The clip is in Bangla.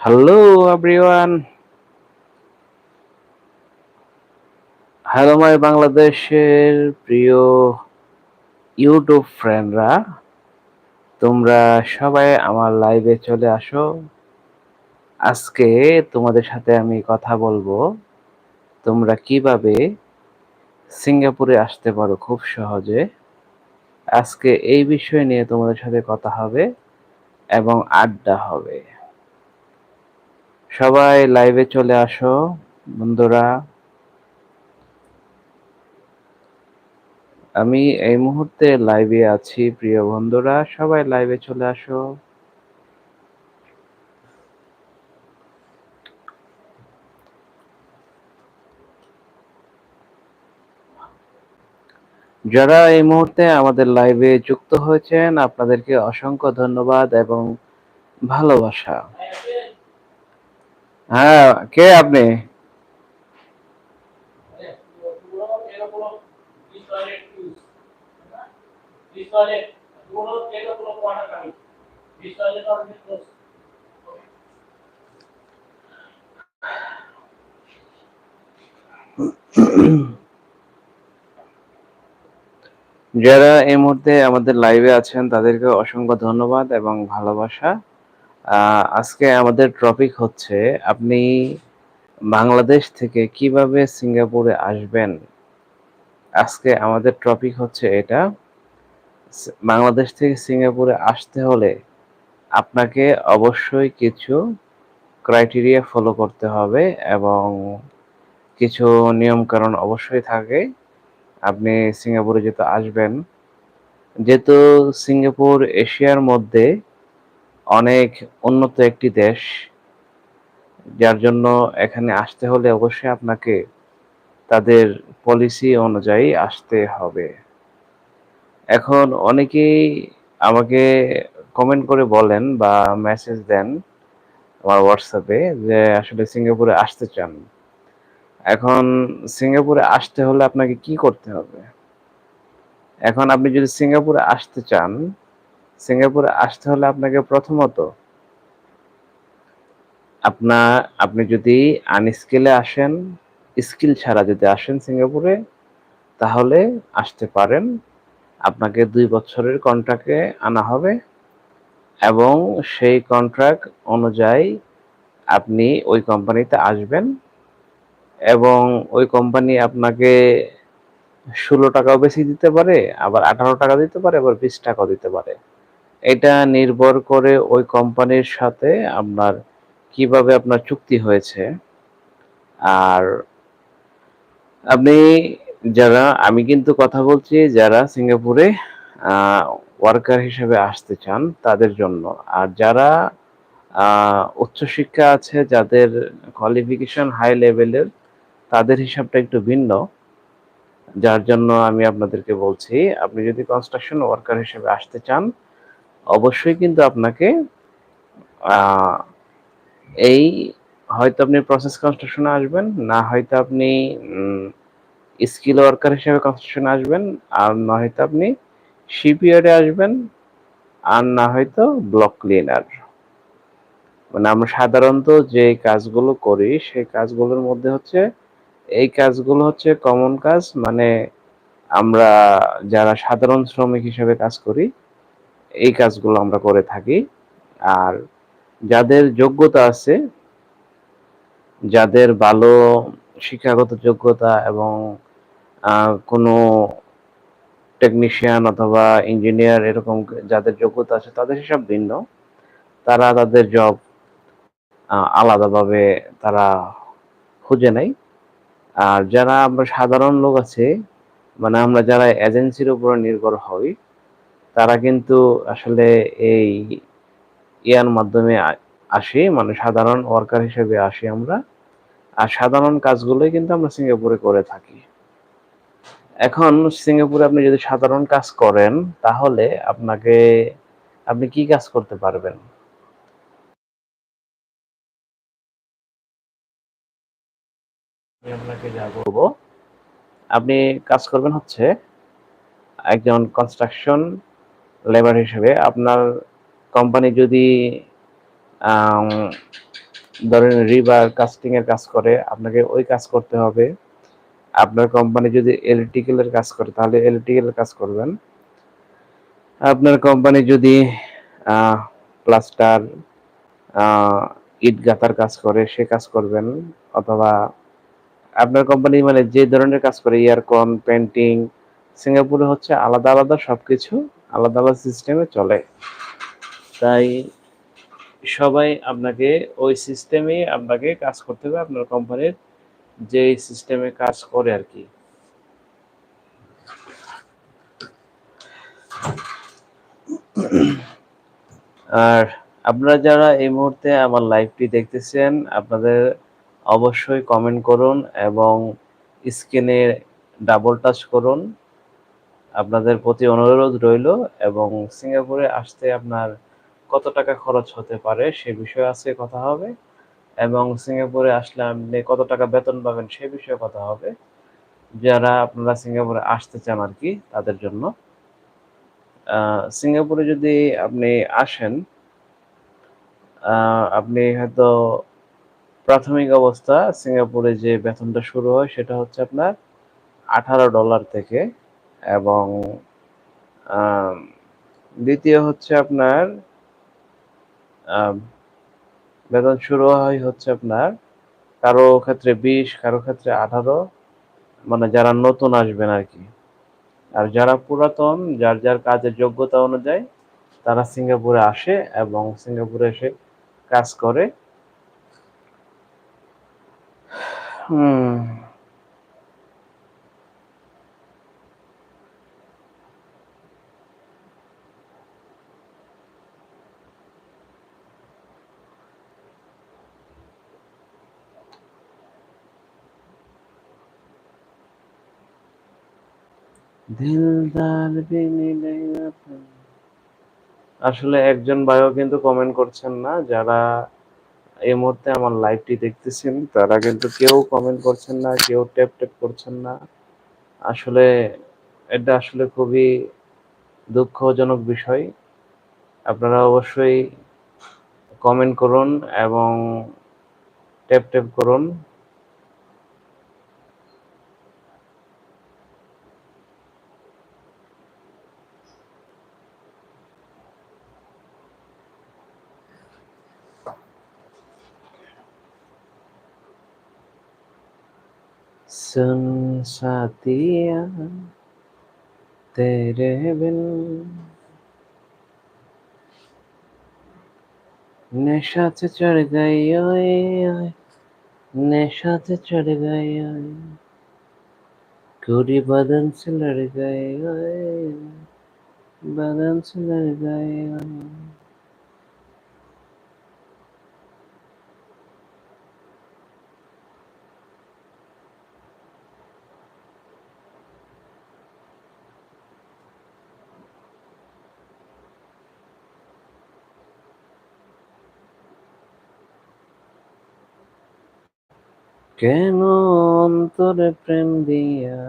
হ্যালো এভরিওয়ান হ্যালো মাই বাংলাদেশের প্রিয় ইউটিউব ফ্রেন্ডরা তোমরা সবাই আমার লাইভে চলে আসো। আজকে তোমাদের সাথে আমি কথা বলব। তোমরা কীভাবে সিঙ্গাপুরে আসতে পারো খুব সহজে। আজকে এই বিষয় নিয়ে তোমাদের সাথে কথা হবে এবং আড্ডা হবে। সবাই লাইভে চলে আসো, বন্ধুরা। আমি এই মুহূর্তে লাইভে আছি, প্রিয় বন্ধুরা। সবাই লাইভে চলে আসো। যারা এই মুহূর্তে আমাদের লাইভে যুক্ত হয়েছেন, আপনাদেরকে অসংখ্য ধন্যবাদ এবং ভালোবাসা। হ্যাঁ কে আপনি? যারা এই মুহূর্তে আমাদের লাইভে আছেন তাদেরকে অসংখ্য ধন্যবাদ এবং ভালোবাসা। আজকে আমাদের টপিক হচ্ছে আপনি বাংলাদেশ থেকে কীভাবে সিঙ্গাপুরে আসবেন? আজকে আমাদের টপিক হচ্ছে এটা বাংলাদেশ থেকে সিঙ্গাপুরে আসতে হলে আপনাকে অবশ্যই কিছু ক্রাইটেরিয়া ফলো করতে হবে এবং কিছু নিয়মকানুন অবশ্যই থাকে। আপনি সিঙ্গাপুরে যেহেতু আসবেন, যেহেতু সিঙ্গাপুর, এশিয়ার মধ্যে অনেক উন্নত একটি দেশ, যার জন্য এখানে আসতে হলে অবশ্যই আপনাকে তাদের পলিসি অনুযায়ী আসতে হবে। এখন অনেকেই আমাকে কমেন্ট করে বলেন বা মেসেজ দেন আমার হোয়াটসঅ্যাপে যে আসলে সিঙ্গাপুরে আসতে চান। এখন সিঙ্গাপুরে আসতে হলে আপনাকে কি করতে হবে? এখন আপনি যদি সিঙ্গাপুরে আসতে চান সিঙ্গাপুরে আসতে হলে আপনাকে প্রথমত আপনার আপনি যদি আনস্কিলে আসেন স্কিল ছাড়া যদি আসেন সিঙ্গাপুরে, তাহলে আসতে পারেন। আপনাকে দুই বছরের কন্ট্রাক্টে আনা হবে এবং সেই কন্ট্রাক্ট অনুযায়ী আপনি ওই কোম্পানিতে আসবেন এবং ওই কোম্পানি আপনাকে ষোলো টাকাও বেশি দিতে পারে, আবার আঠারো টাকা দিতে পারে, আবার বিশ টাকাও দিতে পারে। এটা নির্ভর করে ওই কোম্পানির সাথে আপনার কীভাবে আপনার চুক্তি হয়েছে। আর আপনি যারা, আমি কিন্তু কথা বলছি যারা সিঙ্গাপুরে ওয়ার্কার হিসেবে আসতে চান তাদের জন্য। আর যারা উচ্চশিক্ষা আছে যাদের কোয়ালিফিকেশন হাই লেভেলের তাদের হিসাবটা একটু ভিন্ন। যার জন্য আমি আপনাদেরকে বলছি, আপনি যদি কনস্ট্রাকশন ওয়ার্কার হিসেবে আসতে চান অবশ্যই কিন্তু আপনাকে এই হয়তো আপনি প্রসেস কনস্ট্রাকশনে আসবেন, না হয়তো আপনি স্কিল ওয়ার্কার হিসেবে কনস্ট্রাকশনে আসবেন, আর না হয়তো আপনি শিপিয়ার্ডে আসবেন, আর না হয়তো ব্লক ক্লিনার মানে আমরা সাধারণত যে কাজগুলো করি, সেই কাজগুলোর মধ্যে হচ্ছে, এই কাজগুলো হচ্ছে কমন কাজ মানে আমরা যারা সাধারণ শ্রমিক হিসেবে কাজ করি এই কাজগুলো আমরা করে থাকি। আর যাদের যোগ্যতা আছে, যাদের ভালো শিক্ষাগত যোগ্যতা এবং কোনো টেকনিশিয়ান অথবা ইঞ্জিনিয়ার এরকম যাদের যোগ্যতা আছে, তাদের হিসাব ভিন্ন। তারা তাদের জব আলাদাভাবে তারা খুঁজে নেয়। আর যারা আমরা সাধারণ লোক আছে মানে আমরা যারা এজেন্সির উপর নির্ভর হই তারা কিন্তু আসলে এই ইয়ার মাধ্যমে আসি মানে সাধারণ ওয়ার্কার হিসেবে আসি আমরা। আর সাধারণ কাজগুলোই কিন্তু আমরা সিঙ্গাপুরে করে থাকি। এখন সিঙ্গাপুরে আপনি যদি সাধারণ কাজ করেন তাহলে আপনাকে আপনি কি কাজ করতে পারবেন? আপনাকে যা বলব। আপনি কাজ করবেন হচ্ছে একজন কনস্ট্রাকশন লেবার হিসেবে আপনার কোম্পানি যদি ধরেন রিভার কাস্টিং এর কাজ করে, আপনাকে ওই কাজ করতে হবে। আপনার কোম্পানি যদি ইলেকট্রিক্যাল এর কাজ করে, তাহলে ইলেকট্রিক্যাল এর কাজ করবেন। আপনার কোম্পানি যদি প্লাস্টার ইট গাঁথার কাজ করে, সে কাজ করবেন। অথবা আপনার কোম্পানি মানে যে ধরনের কাজ করে ইয়ারকন পেন্টিং সিঙ্গাপুরে হচ্ছে আলাদা আলাদা সবকিছু আলাদা আলাদা সিস্টেমে চলে। তাই সবাই আপনাকে ওই সিস্টেমে আপনাকে কাজ করতে হবে, আপনার কোম্পানির যে সিস্টেমে কাজ করে আর কি। আর আপনারা যারা এই মুহূর্তে আমার লাইভটি দেখতেছেন, আপনাদের অবশ্যই কমেন্ট করুন এবং স্ক্রিনে ডাবল টাচ করুন। আপনাদের প্রতি অনুরোধ রইল এবং সিঙ্গাপুরে আসতে আপনার কত টাকা খরচ হতে পারে সে বিষয়ে আজকে কথা হবে এবং সিঙ্গাপুরে আসলে আপনি কত টাকা বেতন পাবেন সে বিষয়ে কথা হবে। যারা আপনারা সিঙ্গাপুরে আসতে চান আর কি, তাদের জন্য। সিঙ্গাপুরে যদি আপনি আসেন আপনি হয়তো প্রাথমিক অবস্থা সিঙ্গাপুরে যে বেতনটা শুরু হয় সেটা হচ্ছে আপনার আঠারো ডলার থেকে এবং দ্বিতীয় হচ্ছে আপনার বেতন শুরু হয় হচ্ছে আপনার কারও ক্ষেত্রে বিশ, কারও ক্ষেত্রে আঠারো মানে যারা নতুন আসবেন আর কি। আর যারা পুরাতন, যার যার কাজের যোগ্যতা অনুযায়ী তারা সিঙ্গাপুরে আসে এবং সিঙ্গাপুরে এসে কাজ করে। হুম। দিলদার আসলে একজন ভাইও কিন্তু কমেন্ট করছেন না, যারা এই মুহূর্তে আমার লাইভটি দেখতেছেন, তারা কিন্তু কেউ কমেন্ট করছেন না, কেউ ট্যাপ ট্যাপ করছেন না। আসলে এটা আসলে খুবই দুঃখজনক বিষয়। আপনারা অবশ্যই কমেন্ট করুন এবং ট্যাপ ট্যাপ করুন। सुन साथिया तेरे बिन नशा से चढ़ गई ओए ओए नशा से चढ़ गई ओए पूरी बदन से लड़ गए ओए बदन से কেন অন্তরে প্রেম দিয়া